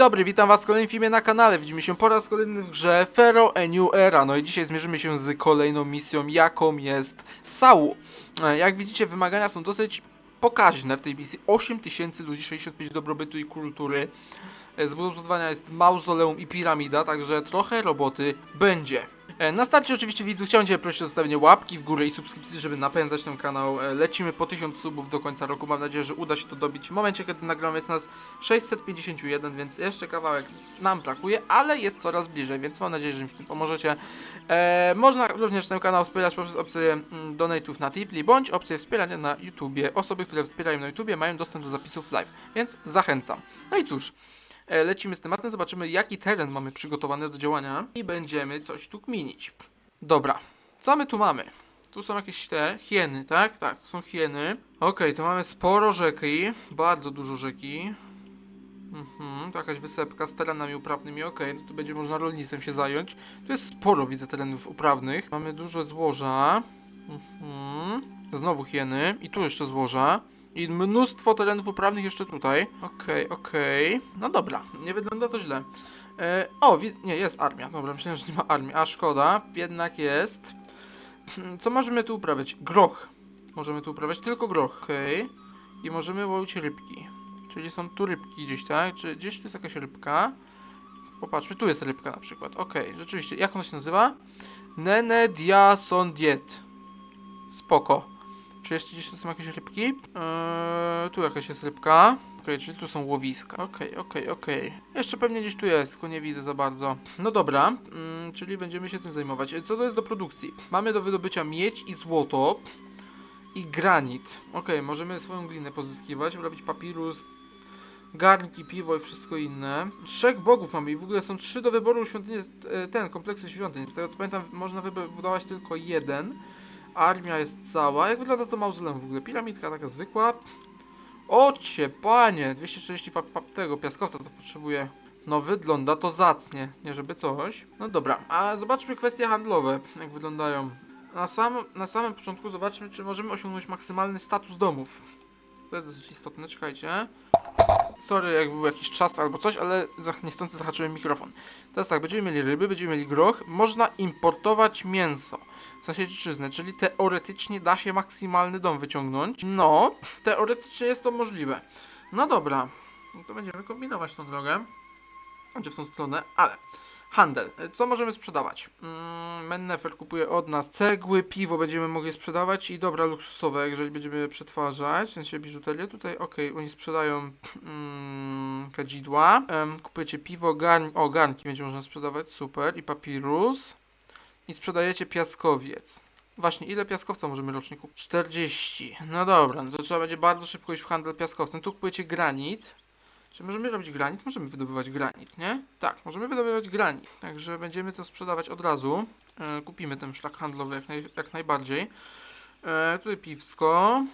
dobry, witam was w kolejnym filmie na kanale. Widzimy się po raz kolejny w grze Pharaoh A New Era. No i dzisiaj zmierzymy się z kolejną misją, jaką jest Sau. E, Jak widzicie, wymagania są dosyć pokaźne w tej misji. 8000 ludzi, 65 dobrobytu i kultury. E, Zbudowania jest mauzoleum i piramida, także trochę roboty będzie. E, Na starcie oczywiście widzów chciałem Cię prosić o zostawienie łapki w górę i subskrypcji, żeby napędzać ten kanał. E, Lecimy po 1000 subów do końca roku. Mam nadzieję, że uda się to dobić. W momencie, kiedy nagramy jest nas 651, więc jeszcze kawałek nam brakuje, ale jest coraz bliżej, więc mam nadzieję, że mi w tym pomożecie. E, można również ten kanał wspierać poprzez opcję mm, donate'ów na Tipli, bądź opcję wspierania na YouTubie. Osoby, które wspierają na YouTubie mają dostęp do zapisów live, więc zachęcam. No i cóż, lecimy z tematem, zobaczymy jaki teren mamy przygotowany do działania i będziemy coś tu kminić. Dobra, co my tu mamy? Tu są jakieś te hieny, tak? Tak, to są hieny. Okej, to mamy sporo rzeki, bardzo dużo rzeki. Mhm, to jakaś wysepka z terenami uprawnymi, okej, no tu będzie można rolnictwem się zająć. Tu jest sporo, widzę, terenów uprawnych. Mamy dużo złoża. Mhm. Znowu hieny i tu jeszcze złoża. I mnóstwo terenów uprawnych jeszcze tutaj. Okej, okej. No dobra, nie wygląda to źle. E, o, nie, jest armia. Dobra, myślałem, że nie ma armii. A szkoda, jednak jest. Co możemy tu uprawiać? Groch. Możemy tu uprawiać tylko groch, okej. I możemy łowić rybki. Czyli są tu rybki gdzieś, tak? Czy gdzieś tu jest jakaś rybka? Popatrzmy, tu jest rybka na przykład. Okej, rzeczywiście. Jak ona się nazywa? Nene diasondiet. Spoko. Czy jeszcze gdzieś tu są jakieś rybki? Eee, tu jakaś jest rybka. Okej, czyli tu są łowiska. Okej, okej, okej. Jeszcze pewnie gdzieś tu jest, tylko nie widzę za bardzo. No dobra, mm, czyli będziemy się tym zajmować. Co to jest do produkcji? Mamy do wydobycia miedź i złoto i granit. Okej, możemy swoją glinę pozyskiwać, robić papirus, garnki, piwo i wszystko inne. Trzech bogów mamy i w ogóle są trzy do wyboru świątyni, e, ten, kompleksy świątyń. Z tego co pamiętam, można wybudować tylko jeden. Armia jest cała. Jak wygląda to mauzoleum w ogóle? Piramidka taka zwykła. Ocie, panie! 240 pa, pa, tego piaskowca, co potrzebuje. No wygląda to zacnie, nie żeby coś. No dobra, a zobaczmy kwestie handlowe, jak wyglądają. Na, sam, na samym początku zobaczmy, czy możemy osiągnąć maksymalny status domów. To jest dosyć istotne, czekajcie. Sorry, jak był jakiś czas albo coś, ale niechcący zahaczyłem mikrofon. Teraz tak, będziemy mieli ryby, będziemy mieli groch. Można importować mięso. W sensie dziczyznę, czyli teoretycznie da się maksymalny dom wyciągnąć. No, teoretycznie jest to możliwe. No dobra, no to będziemy kombinować tą drogę. Znaczy w tą stronę, ale... Handel. Co możemy sprzedawać? Mm, Mennefer kupuje od nas cegły, piwo będziemy mogli sprzedawać i dobra luksusowe, jeżeli będziemy przetwarzać, w sensie biżuterię. Tutaj, okej, oni sprzedają mm, kadzidła. Kupujecie piwo, garn... o, garnki będzie można sprzedawać, super. I papirus. I sprzedajecie piaskowiec. Właśnie, ile piaskowca możemy rocznie kupić? 40. No dobra, no to trzeba będzie bardzo szybko iść w handel piaskowcem. Tu kupujecie granit. Czy możemy robić granit? Możemy wydobywać granit, nie? Tak, możemy wydobywać granit. Także będziemy to sprzedawać od razu. E, kupimy ten szlak handlowy jak, naj, jak najbardziej. E, tutaj piwsko.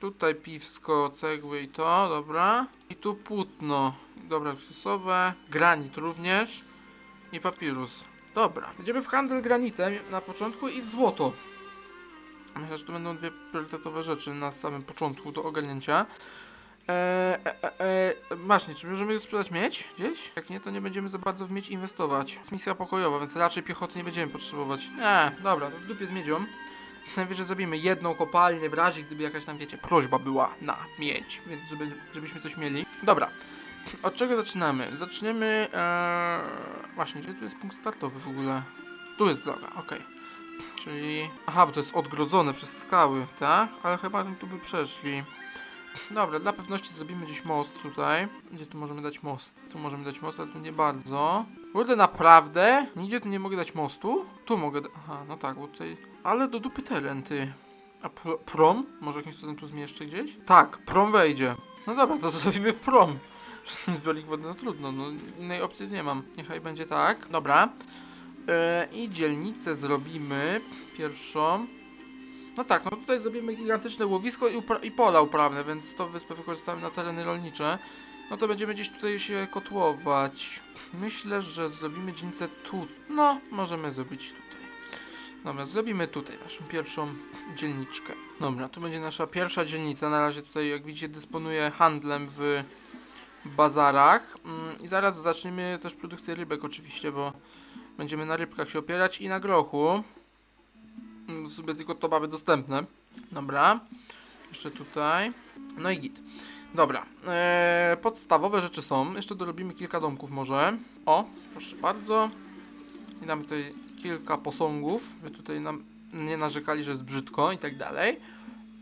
Tutaj piwsko, cegły i to, dobra. I tu płótno. Dobra, luksusowe. Granit również. I papirus. Dobra. Będziemy w handel granitem na początku i w złoto. Myślę, że to będą dwie priorytetowe rzeczy na samym początku do ogarnięcia. Eee, e, e, e, Właśnie, czy możemy sprzedać miedź gdzieś? Jak nie, to nie będziemy za bardzo w miedź inwestować. Jest misja pokojowa, więc raczej piechoty nie będziemy potrzebować. Nie, dobra, to w dupie z miedzią. Najwyżej zrobimy jedną kopalnię w razie, gdyby jakaś tam, wiecie, prośba była na miedź, więc żeby, żebyśmy coś mieli. Dobra, od czego zaczynamy? Zaczniemy, eee, właśnie, gdzie tu jest punkt startowy w ogóle? Tu jest droga, okej. Czyli, aha, bo to jest odgrodzone przez skały, tak? Ale chyba tu by przeszli. Dobra, dla pewności zrobimy gdzieś most tutaj. Gdzie tu możemy dać most? Tu możemy dać most, ale tu nie bardzo. Kurde, naprawdę? Nigdzie tu nie mogę dać mostu? Tu mogę Aha, no tak, bo tutaj... Ale do dupy teren, ty. A pro prom? Może jakimś cudem tu zmieszczę gdzieś? Tak, prom wejdzie. No dobra, to zrobimy prom. Przez ten zbiornik wodny, no trudno, no innej opcji nie mam. Niechaj będzie tak. Dobra. E, I dzielnicę zrobimy pierwszą. No tak, no tutaj zrobimy gigantyczne łowisko i, i pola uprawne, więc tą wyspę wykorzystamy na tereny rolnicze. No to będziemy gdzieś tutaj się kotłować. Myślę, że zrobimy dzielnicę tu. No, możemy zrobić tutaj. Dobra, zrobimy tutaj naszą pierwszą dzielniczkę. Dobra, tu będzie nasza pierwsza dzielnica. Na razie tutaj, jak widzicie, dysponuję handlem w bazarach. Mm, I zaraz zaczniemy też produkcję rybek oczywiście, bo będziemy na rybkach się opierać i na grochu. Mm, W tylko to mamy dostępne. Dobra. Jeszcze tutaj. No i git. Dobra. Eee, podstawowe rzeczy są. Jeszcze dorobimy kilka domków może. O, proszę bardzo. I damy tutaj kilka posągów, by tutaj nam nie narzekali, że jest brzydko i tak dalej.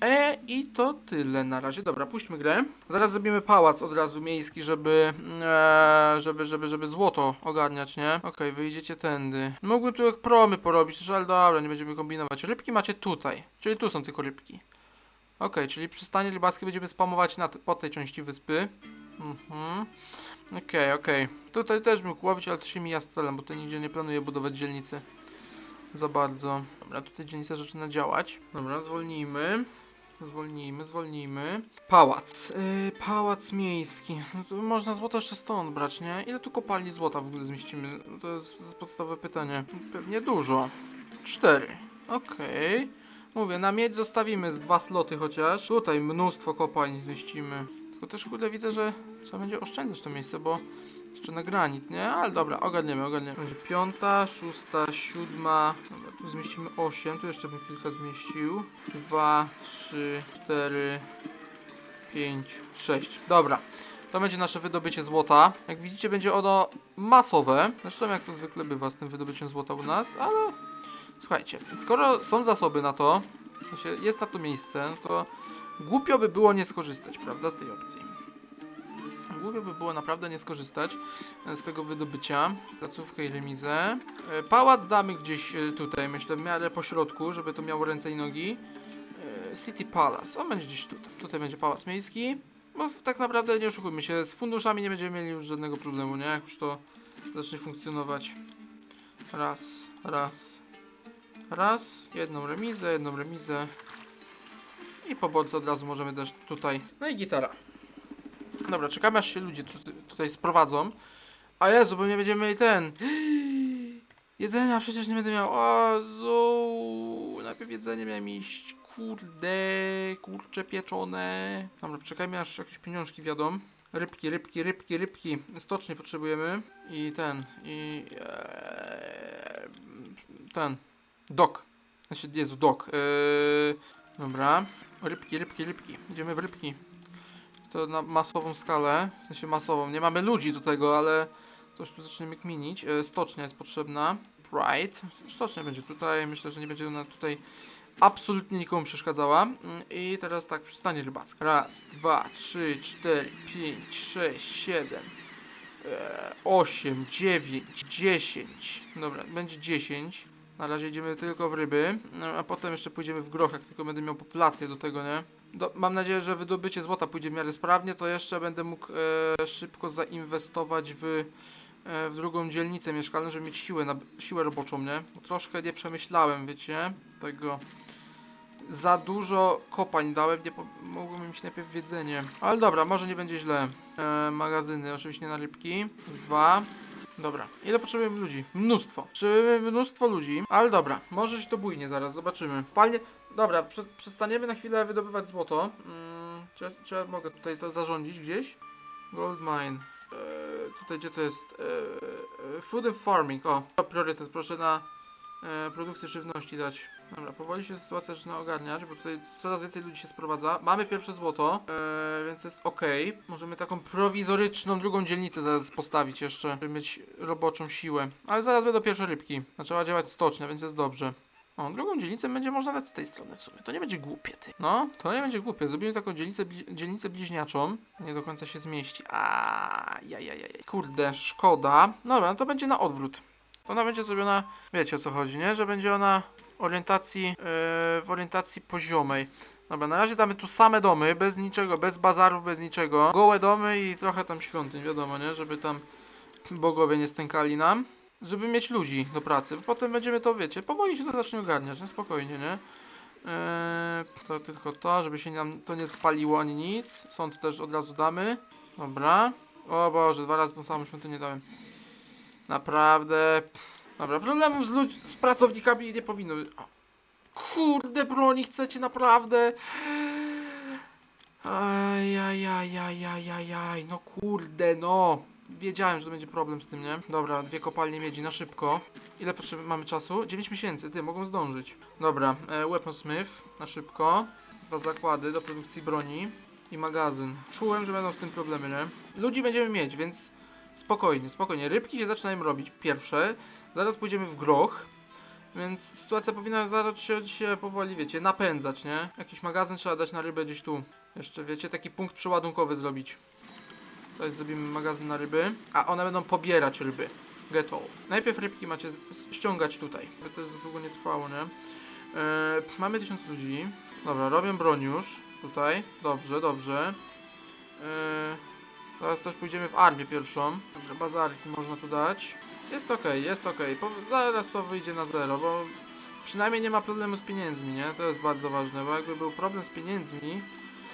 E, I to tyle na razie. Dobra, puśćmy grę. Zaraz zrobimy pałac od razu miejski, żeby, e, żeby, żeby, żeby złoto ogarniać, nie? Okej, wyjdziecie tędy. Mógłbym tu jak promy porobić, ale dobra, nie będziemy kombinować. Rybki macie tutaj, czyli tu są tylko rybki. Okej, czyli przystanie rybackie będziemy spamować na po tej części wyspy. Mhm. Okej, okej. Tutaj też mógł łowić, ale to się mija z celem, bo tutaj nigdzie nie planuję budować dzielnicy. Za bardzo. Dobra, tutaj dzielnica zaczyna działać. Dobra, zwolnijmy. Zwolnijmy, zwolnijmy. Pałac. Yy, pałac miejski. No to można złoto jeszcze stąd brać, nie? Ile tu kopalni złota w ogóle zmieścimy? No to jest, podstawowe pytanie. Pewnie dużo. Cztery. Okej. Mówię, na miedź zostawimy z dwa sloty chociaż. Tutaj mnóstwo kopalni zmieścimy. Tylko też kurde widzę, że trzeba będzie oszczędzać to miejsce, bo jeszcze na granit, nie? Ale dobra, ogarniemy, ogarniemy. Będzie piąta, szósta, siódma. Dobra, tu zmieścimy osiem, tu jeszcze bym kilka zmieścił. Dwa, trzy, cztery, pięć, sześć. Dobra. To będzie nasze wydobycie złota. Jak widzicie, będzie ono masowe. Zresztą jak to zwykle bywa z tym wydobyciem złota u nas, ale słuchajcie, skoro są zasoby na to, jest na to miejsce, no to głupio by było nie skorzystać, prawda, z tej opcji. Głupio by było naprawdę nie skorzystać e, z tego wydobycia. Placówkę i remizę. E, Pałac damy gdzieś e, tutaj, myślę, w miarę po środku, żeby to miało ręce i nogi. City Palace, on będzie gdzieś tutaj. Tutaj będzie pałac miejski. Bo tak naprawdę nie oszukujmy się, z funduszami nie będziemy mieli już żadnego problemu, nie? Jak już to zacznie funkcjonować. Raz, raz, raz. Jedną remizę, jedną remizę. I po bolce od razu możemy też tutaj. No i gitara. Dobra, czekamy aż się ludzie tu, tutaj sprowadzą. A Jezu, bo nie będziemy mieli ten. Jedzenia przecież nie będę miał. O. Najpierw jedzenie miałem iść. Kurde, kurcze pieczone. Dobra, czekajmy aż jakieś pieniążki wiadą. Rybki, rybki, rybki, rybki. Stocznie potrzebujemy. I ten, i... Eee, ten. Dok. Znaczy, Jezu, dok. Eee, dobra. Rybki, rybki, rybki. Idziemy w rybki. To na masową skalę. W sensie masową. Nie mamy ludzi do tego, ale coś tu zaczniemy kminić. E, stocznia jest potrzebna. Pride. Stocznia będzie tutaj. Myślę, że nie będzie ona tutaj absolutnie nikomu przeszkadzała. Mm, I teraz tak, przystanie rybacka. Raz, dwa, trzy, cztery, pięć, sześć, siedem, e, osiem, dziewięć, dziesięć. Dobra, będzie dziesięć. Na razie idziemy tylko w ryby, no, a potem jeszcze pójdziemy w groch, jak tylko będę miał populację do tego, nie? Do, mam nadzieję, że wydobycie złota pójdzie w miarę sprawnie, to jeszcze będę mógł e, szybko zainwestować w, e, w drugą dzielnicę mieszkalną, żeby mieć siłę, na, siłę roboczą, nie? Bo troszkę nie przemyślałem, wiecie, tego. Za dużo kopań dałem, nie mogłem mieć najpierw jedzenie. Ale dobra, może nie będzie źle. E, magazyny, oczywiście na rybki. Z dwa. Dobra, ile potrzebujemy ludzi? Mnóstwo. Potrzebujemy mnóstwo ludzi, ale dobra, może się to bujnie zaraz, zobaczymy. Palnie, dobra, prze, przestaniemy na chwilę wydobywać złoto. Mm, czy, czy ja mogę tutaj to zarządzić gdzieś? Gold mine. Eee, tutaj gdzie to jest? Eee, food and farming, o, priorytet, proszę na e, produkcję żywności dać. Dobra, powoli się sytuacja zaczyna ogarniać, bo tutaj coraz więcej ludzi się sprowadza. Mamy pierwsze złoto, e, więc jest ok. Możemy taką prowizoryczną drugą dzielnicę zaraz postawić jeszcze, żeby mieć roboczą siłę. Ale zaraz będą pierwsze rybki. Zaczęła działać stocznia, więc jest dobrze. O, drugą dzielnicę będzie można dać z tej strony w sumie. To nie będzie głupie, ty. No, to nie będzie głupie. Zrobimy taką dzielnicę, bli dzielnicę bliźniaczą. Nie do końca się zmieści. A, jajajaj. Kurde, szkoda. Dobra, no to będzie na odwrót. Ona będzie zrobiona, wiecie o co chodzi, nie? Że będzie ona orientacji, yy, w orientacji poziomej. Dobra, na razie damy tu same domy, bez niczego, bez bazarów, bez niczego. Gołe domy i trochę tam świątyń, wiadomo, nie? Żeby tam bogowie nie stękali nam. Żeby mieć ludzi do pracy. Potem będziemy to, wiecie, powoli się to zacznie ogarniać, nie? Spokojnie, nie? Eee, to tylko to, żeby się nam to nie spaliło ani nic. Sąd też od razu damy. Dobra. O Boże, dwa razy tą samą świątynię dałem. Naprawdę. Dobra, problemów z, ludź- z pracownikami nie powinno być. Kurde, broni chcecie naprawdę. Ajajajajajajaj, no kurde, no. Wiedziałem, że to będzie problem z tym, nie? Dobra, dwie kopalnie miedzi na szybko. Ile potrzeby mamy czasu? 9 miesięcy, ty, mogą zdążyć. Dobra, e, Weaponsmith na szybko. Dwa zakłady do produkcji broni i magazyn. Czułem, że będą z tym problemy, nie? Ludzi będziemy mieć, więc spokojnie, spokojnie. Rybki się zaczynają robić pierwsze. Zaraz pójdziemy w groch. Więc sytuacja powinna zacząć się, się powoli, wiecie, napędzać, nie? Jakiś magazyn trzeba dać na rybę gdzieś tu. Jeszcze, wiecie, taki punkt przeładunkowy zrobić. Tutaj zrobimy magazyn na ryby, a one będą pobierać ryby. Get all. Najpierw rybki macie ściągać tutaj, to za długo nie trwało, nie? Eee, mamy tysiąc ludzi. Dobra, robię broń już. Tutaj. Dobrze, dobrze. Eee, teraz też pójdziemy w armię pierwszą. Dobra, bazarki można tu dać. Jest ok, jest ok. Po, zaraz to wyjdzie na zero, bo przynajmniej nie ma problemu z pieniędzmi, nie? To jest bardzo ważne, bo jakby był problem z pieniędzmi,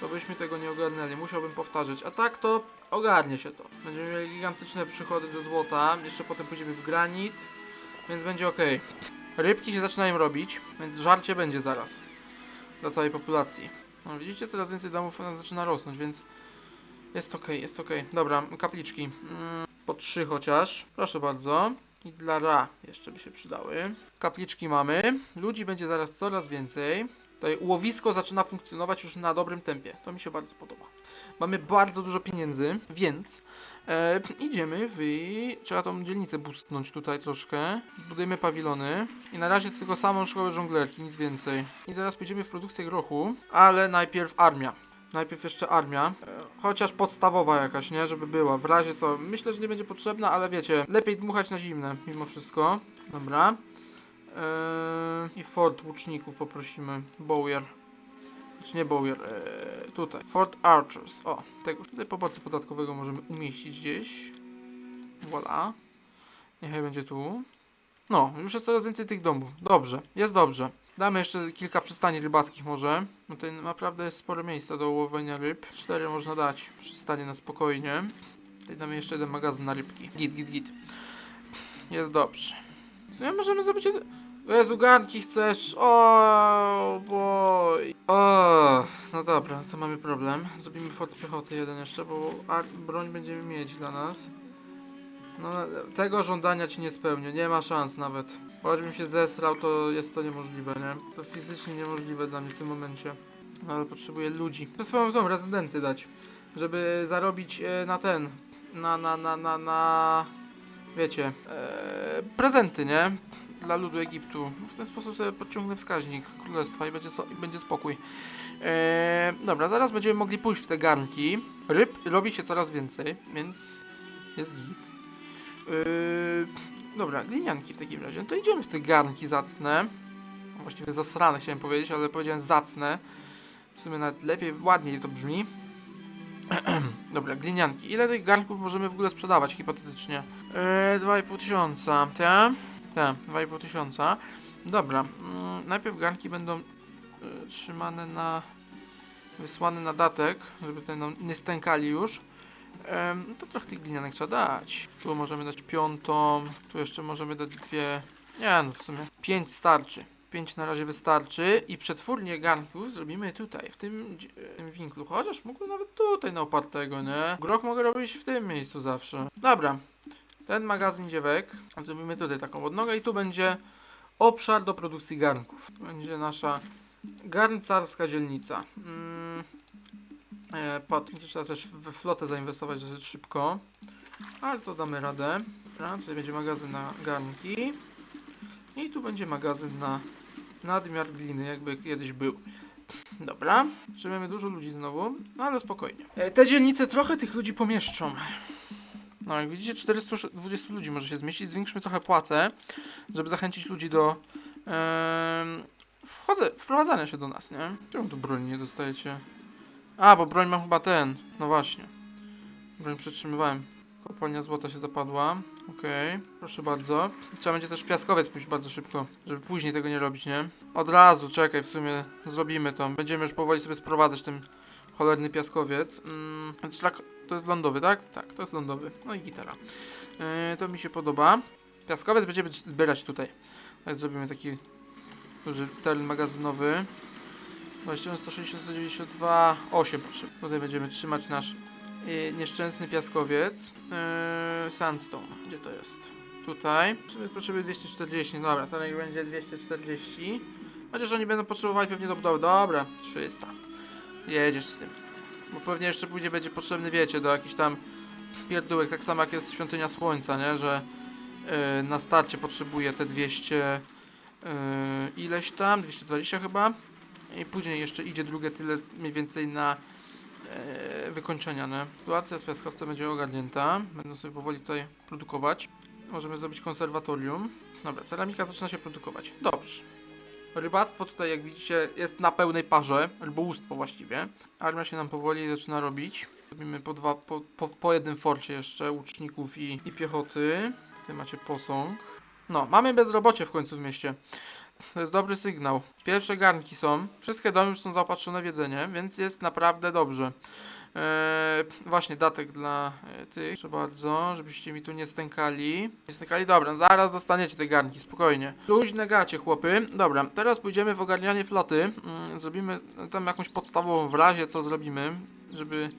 to byśmy tego nie ogarnęli. Musiałbym powtarzać. A tak to ogarnie się to. Będziemy mieli gigantyczne przychody ze złota. Jeszcze potem pójdziemy w granit, więc będzie ok. Rybki się zaczynają robić, więc żarcie będzie zaraz. Dla całej populacji. No widzicie, coraz więcej domów zaczyna rosnąć, więc jest ok, jest ok. Dobra, kapliczki. Mm, po trzy chociaż. Proszę bardzo. I dla Ra jeszcze by się przydały. Kapliczki mamy. Ludzi będzie zaraz coraz więcej. Tutaj łowisko zaczyna funkcjonować już na dobrym tempie. To mi się bardzo podoba. Mamy bardzo dużo pieniędzy, więc e, idziemy w... Trzeba tą dzielnicę boostnąć tutaj troszkę. Budujemy pawilony. I na razie tylko samą szkołę żonglerki, nic więcej. I zaraz pójdziemy w produkcję grochu, ale najpierw armia. Najpierw jeszcze armia, e, chociaż podstawowa jakaś, nie? Żeby była, w razie co. Myślę, że nie będzie potrzebna, ale wiecie, lepiej dmuchać na zimne, mimo wszystko. Dobra. Eee, I Fort Łuczników poprosimy. Bowyer. Znaczy nie Bowyer, eee, tutaj. Fort Archers. O, tego tutaj poborcy podatkowego możemy umieścić gdzieś. Voilà. Niechaj będzie tu. No, już jest coraz więcej tych domów. Dobrze, jest dobrze. Damy jeszcze kilka przystani rybackich może. No tutaj naprawdę jest spore miejsca do łowienia ryb. Cztery można dać. Przystanie na spokojnie. Tutaj damy jeszcze jeden magazyn na rybki. Git, git, git. Jest dobrze. Ja możemy zrobić? Jezu, garnki chcesz? O, boj. O, no dobra, to mamy problem. Zrobimy fort piechoty jeden jeszcze, bo broń będziemy mieć dla nas. No, tego żądania ci nie spełnię, nie ma szans nawet. Choćbym się zesrał, to jest to niemożliwe, nie? To fizycznie niemożliwe dla mnie w tym momencie. No, ale potrzebuję ludzi. To swoją tą rezydencję dać, żeby zarobić e, na ten, na, na, na, na, na, wiecie, e, prezenty, nie? Dla ludu Egiptu. W ten sposób sobie podciągnę wskaźnik królestwa i będzie, so, i będzie spokój. E, dobra, zaraz będziemy mogli pójść w te garnki. Ryb robi się coraz więcej, więc jest git. Yy, dobra, glinianki w takim razie. No to idziemy w te garnki zacne. Właściwie zasrane chciałem powiedzieć, ale powiedziałem zacne. W sumie nawet lepiej, ładniej to brzmi. dobra, glinianki. Ile tych garnków możemy w ogóle sprzedawać hipotetycznie? Yy, 2,5 tysiąca. Te? Te, 2,5 tysiąca. Dobra, mm, najpierw garnki będą y, trzymane na... wysłane na datek, żeby te nam nie stękali już. No to trochę tych glinianek trzeba dać. Tu możemy dać piątą, tu jeszcze możemy dać dwie. Nie no, w sumie pięć starczy. Pięć na razie wystarczy i przetwórnię garnków zrobimy tutaj, w tym, dzi- tym winklu. Chociaż mógłbym nawet tutaj na opartego, nie? Groch mogę robić w tym miejscu zawsze. Dobra, ten magazyn dziewek zrobimy tutaj taką odnogę i tu będzie obszar do produkcji garnków. Będzie nasza garncarska dzielnica. Mm. E, tu trzeba też we flotę zainwestować dosyć szybko, ale to damy radę. Dobra, tutaj będzie magazyn na garnki i tu będzie magazyn na nadmiar gliny, jakby kiedyś był. Dobra, trzymamy dużo ludzi znowu, no ale spokojnie. E, te dzielnice trochę tych ludzi pomieszczą. No jak widzicie 420 ludzi może się zmieścić, zwiększmy trochę płacę, żeby zachęcić ludzi do em, wchodzę, wprowadzania się do nas, nie? Czemu tu broni nie dostajecie? A, bo broń mam chyba ten. No właśnie. Broń przetrzymywałem. Kopalnia złota się zapadła. Okej, proszę bardzo. Trzeba będzie też piaskowiec pójść bardzo szybko, żeby później tego nie robić, nie? Od razu, czekaj, w sumie zrobimy to. Będziemy już powoli sobie sprowadzać ten cholerny piaskowiec. Mm, szlak, to jest lądowy, tak? Tak, to jest lądowy. No i gitara. Yy, to mi się podoba. Piaskowiec będziemy zbierać tutaj. Więc zrobimy taki duży teren magazynowy. 21, 160, 192, 8 potrzeb. Tutaj będziemy trzymać nasz y, nieszczęsny piaskowiec. Yy, sandstone, gdzie to jest? Tutaj. Potrzeby 240, no dobra, niech będzie 240. Chociaż oni będą potrzebowali pewnie do budowy. Dobra, 300. Jedziesz z tym. Bo pewnie jeszcze później będzie potrzebny, wiecie, do jakichś tam pierdółek, tak samo jak jest świątynia słońca, nie? Że yy, na starcie potrzebuje te 200 yy, ileś tam, 220 chyba. I później jeszcze idzie drugie tyle mniej więcej na e, wykończenia, nie? Sytuacja z piaskowcem będzie ogarnięta. Będą sobie powoli tutaj produkować. Możemy zrobić konserwatorium. Dobra, ceramika zaczyna się produkować. Dobrze. Rybactwo tutaj, jak widzicie, jest na pełnej parze. Rybołówstwo właściwie. Armia się nam powoli zaczyna robić. Robimy po, dwa, po, po, po jednym forcie jeszcze łuczników i, i piechoty. Tutaj macie posąg. No, mamy bezrobocie w końcu w mieście. To jest dobry sygnał. Pierwsze garnki są. Wszystkie domy już są zaopatrzone w jedzenie, więc jest naprawdę dobrze. Eee, właśnie datek dla e, tych. Proszę bardzo, żebyście mi tu nie stękali. Nie stękali, dobra, zaraz dostaniecie te garnki, spokojnie. Luźne gacie, chłopy. Dobra, teraz pójdziemy w ogarnianie floty. Mm, zrobimy tam jakąś podstawową w razie, co zrobimy, żeby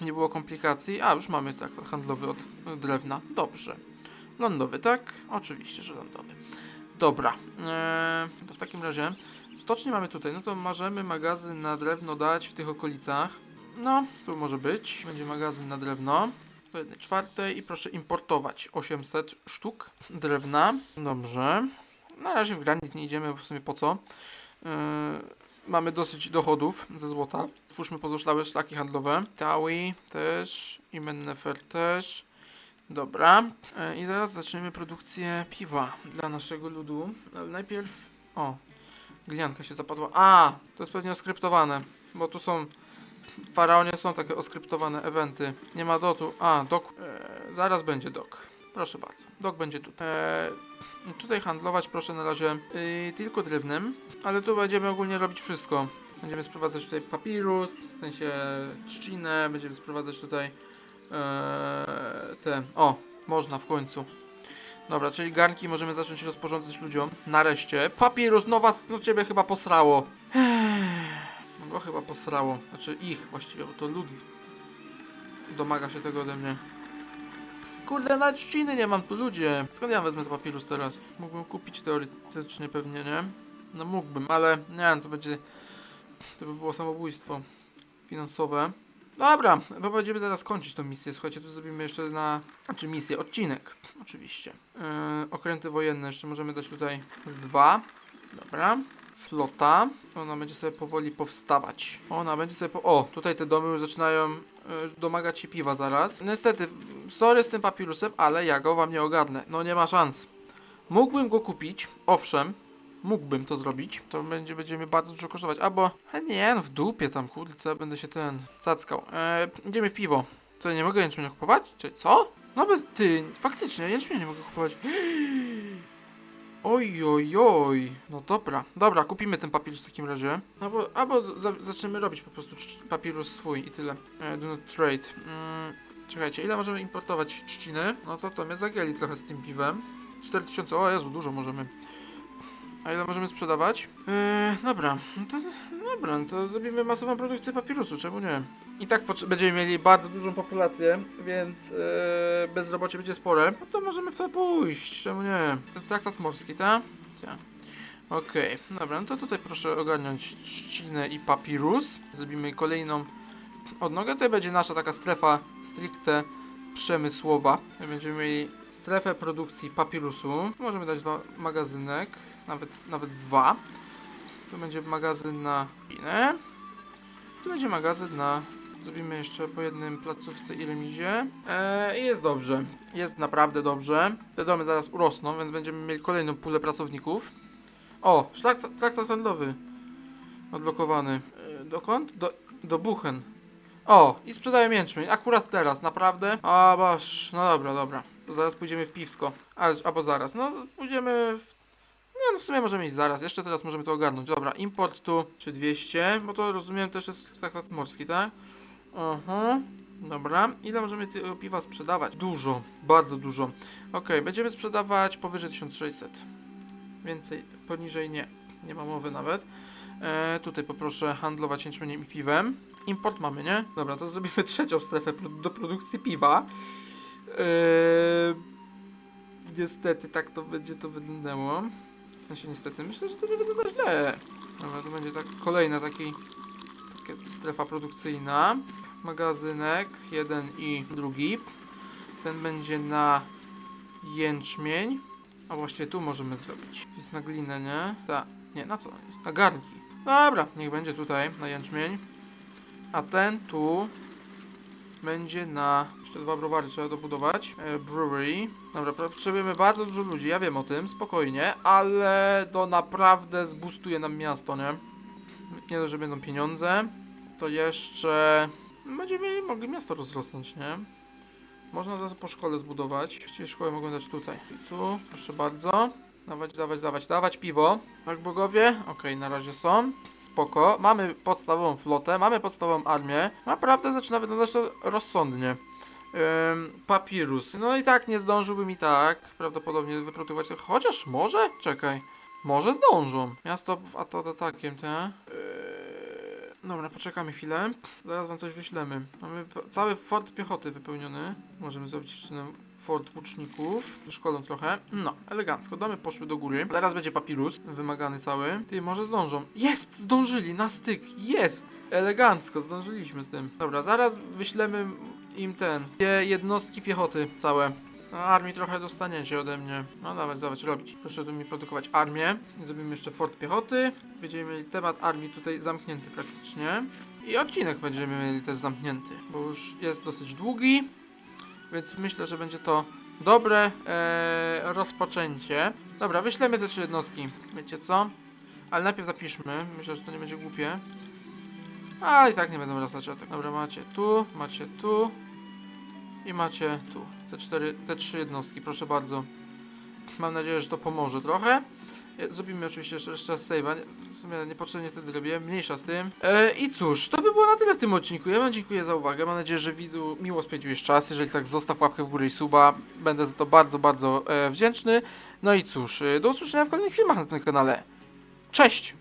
nie było komplikacji. A, już mamy traktat handlowy od drewna. Dobrze. Lądowy, tak? Oczywiście, że lądowy. Dobra, eee, to w takim razie stocznie mamy tutaj, no to możemy magazyn na drewno dać w tych okolicach. No, tu może być. Będzie magazyn na drewno. Do jednej czwartej i proszę importować 800 sztuk drewna. Dobrze. Na razie w granit nie idziemy, bo w sumie po co. Eee, mamy dosyć dochodów ze złota. Twórzmy pozostałe szlaki handlowe. Taui też i Mennefer też. Dobra. E, I zaraz zaczniemy produkcję piwa dla naszego ludu. Ale najpierw... O, glinianka się zapadła. A, to jest pewnie oskryptowane, bo tu są... W Faraonie są takie oskryptowane eventy. Nie ma dotu. A, dok... E, zaraz będzie dok. Proszę bardzo. Dok będzie tutaj. E, tutaj handlować proszę na razie y, tylko drewnem, ale tu będziemy ogólnie robić wszystko. Będziemy sprowadzać tutaj papirus, w sensie trzcinę, będziemy sprowadzać tutaj Eee, te. O, można w końcu. Dobra, czyli garnki możemy zacząć rozporządzać ludziom. Nareszcie. Papirus, no was, no ciebie chyba posrało. No go chyba posrało. Znaczy ich właściwie, bo to lud domaga się tego ode mnie. Kurde, na trzciny nie mam tu ludzie. Skąd ja wezmę papirus teraz? Mógłbym kupić teoretycznie pewnie, nie? No mógłbym, ale nie, no to będzie... To by było samobójstwo finansowe. Dobra, bo będziemy zaraz kończyć tą misję. Słuchajcie, tu zrobimy jeszcze na. Znaczy misję, odcinek. Oczywiście. Yy, okręty wojenne jeszcze możemy dać tutaj z dwa. Dobra. Flota. Ona będzie sobie powoli powstawać. Ona będzie sobie. Po... O, tutaj te domy już zaczynają yy, domagać się piwa zaraz. Niestety, sorry z tym papirusem, ale ja go wam nie ogarnę. No nie ma szans. Mógłbym go kupić, owszem, mógłbym to zrobić, to będzie, będzie mnie bardzo dużo kosztować. Albo, a nie, no w dupie tam, ja będę się ten cackał. Eee, idziemy w piwo. To nie mogę jęczmienia kupować? Czy co? No bez, ty, faktycznie, jęczmienia nie mogę kupować. Oj, oj, oj. No dobra, dobra, kupimy ten papirus w takim razie. Albo, albo za, zaczniemy robić po prostu papirus swój i tyle. E, do not trade. Mm, czekajcie, ile możemy importować trzciny? No to to mnie zagięli trochę z tym piwem. 4000, o Jezu, dużo możemy. A ile możemy sprzedawać? Eee, dobra, no to, dobra, no to zrobimy masową produkcję papirusu, czemu nie? I tak będziemy mieli bardzo dużą populację, więc eee, bezrobocie będzie spore. No to możemy w to pójść, czemu nie? Traktat morski, tak? Tak. Okej, dobra, no to tutaj proszę ogarnąć trzcinę i papirus. Zrobimy kolejną odnogę. To będzie nasza taka strefa stricte przemysłowa. Będziemy mieli strefę produkcji papirusu. Możemy dać dwa magazynek, nawet, nawet dwa. Tu będzie magazyn na pinę. Tu będzie magazyn na... Zrobimy jeszcze po jednym placówce i remizie. Eee, I jest dobrze. Jest naprawdę dobrze. Te domy zaraz urosną, więc będziemy mieli kolejną pulę pracowników. O, szlak, traktat handlowy. Odblokowany. Eee, dokąd? Do, do Buchen. O, i sprzedają jęczmień. Akurat teraz, naprawdę. A, basz, no dobra, dobra. Zaraz pójdziemy w piwsko. A, albo zaraz. No, pójdziemy w... Nie, no w sumie możemy iść zaraz. Jeszcze teraz możemy to ogarnąć. Dobra, import tu, czy 200, bo to rozumiem też jest traktat morski, tak? Aha. Dobra, ile możemy tego piwa sprzedawać? Dużo, bardzo dużo. Ok, będziemy sprzedawać powyżej 1600. Więcej, poniżej nie. Nie ma mowy nawet. E, tutaj poproszę handlować jęczmieniem i piwem. Import mamy, nie? Dobra, to zrobimy trzecią strefę do produkcji piwa. E, niestety tak to będzie to wyglądało. Znaczy niestety, myślę, że to nie wygląda źle. Dobra, to będzie tak kolejna taki, taka strefa produkcyjna. Magazynek, jeden i drugi. Ten będzie na jęczmień. A właściwie tu możemy zrobić. Jest na glinę, nie? Tak. Nie, na co? Jest na garnki. Dobra, niech będzie tutaj, na jęczmień. A ten tu będzie na... Jeszcze dwa browary trzeba dobudować. E, brewery. Dobra, potrzebujemy bardzo dużo ludzi, ja wiem o tym, spokojnie, ale to naprawdę zbustuje nam miasto, nie? Nie dość, że będą pieniądze, to jeszcze będziemy mogli miasto rozrosnąć, nie? Można to po szkole zbudować. Właściwie szkołę mogą dać tutaj. I tu, proszę bardzo. Dawać, dawać, dawać, dawać piwo. Tak, bogowie? Okej, na razie są. Spoko. Mamy podstawową flotę, mamy podstawową armię. Naprawdę zaczyna wyglądać to rozsądnie. Ym, papirus. No i tak nie zdążyłbym i tak prawdopodobnie wyprodukować. Chociaż może? Czekaj. Może zdążą. Miasto w atakiem, te. Yy, dobra, poczekamy chwilę. Zaraz wam coś wyślemy. Mamy cały fort piechoty wypełniony. Możemy zrobić jeszcze fort łuczników. Szkolą trochę. No, elegancko. Domy poszły do góry. Zaraz będzie papirus. Wymagany cały. Ty, może zdążą. Jest! Zdążyli! Na styk! Jest! Elegancko, zdążyliśmy z tym. Dobra, zaraz wyślemy im ten. Te jednostki piechoty całe. No, armii trochę dostaniecie ode mnie. No dawać, dawać, robić. Proszę tu mi produkować armię. Zrobimy jeszcze fort piechoty. Będziemy mieli temat armii tutaj zamknięty praktycznie. I odcinek będziemy mieli też zamknięty, bo już jest dosyć długi. Więc myślę, że będzie to dobre e, rozpoczęcie. Dobra, wyślemy te trzy jednostki. Wiecie co? Ale najpierw zapiszmy. Myślę, że to nie będzie głupie. A i tak nie będą wracać atak. Dobra, macie tu, macie tu i macie tu. Te cztery, te trzy jednostki, proszę bardzo. Mam nadzieję, że to pomoże trochę. Zrobimy oczywiście jeszcze, raz save'a. W sumie niepotrzebnie wtedy robię, mniejsza z tym. E, I cóż, to by było na tyle w tym odcinku. Ja wam dziękuję za uwagę. Mam nadzieję, że widzu miło spędziłeś czas. Jeżeli tak, zostaw łapkę w górę i suba. Będę za to bardzo, bardzo e, wdzięczny. No i cóż, e, do usłyszenia w kolejnych filmach na tym kanale. Cześć!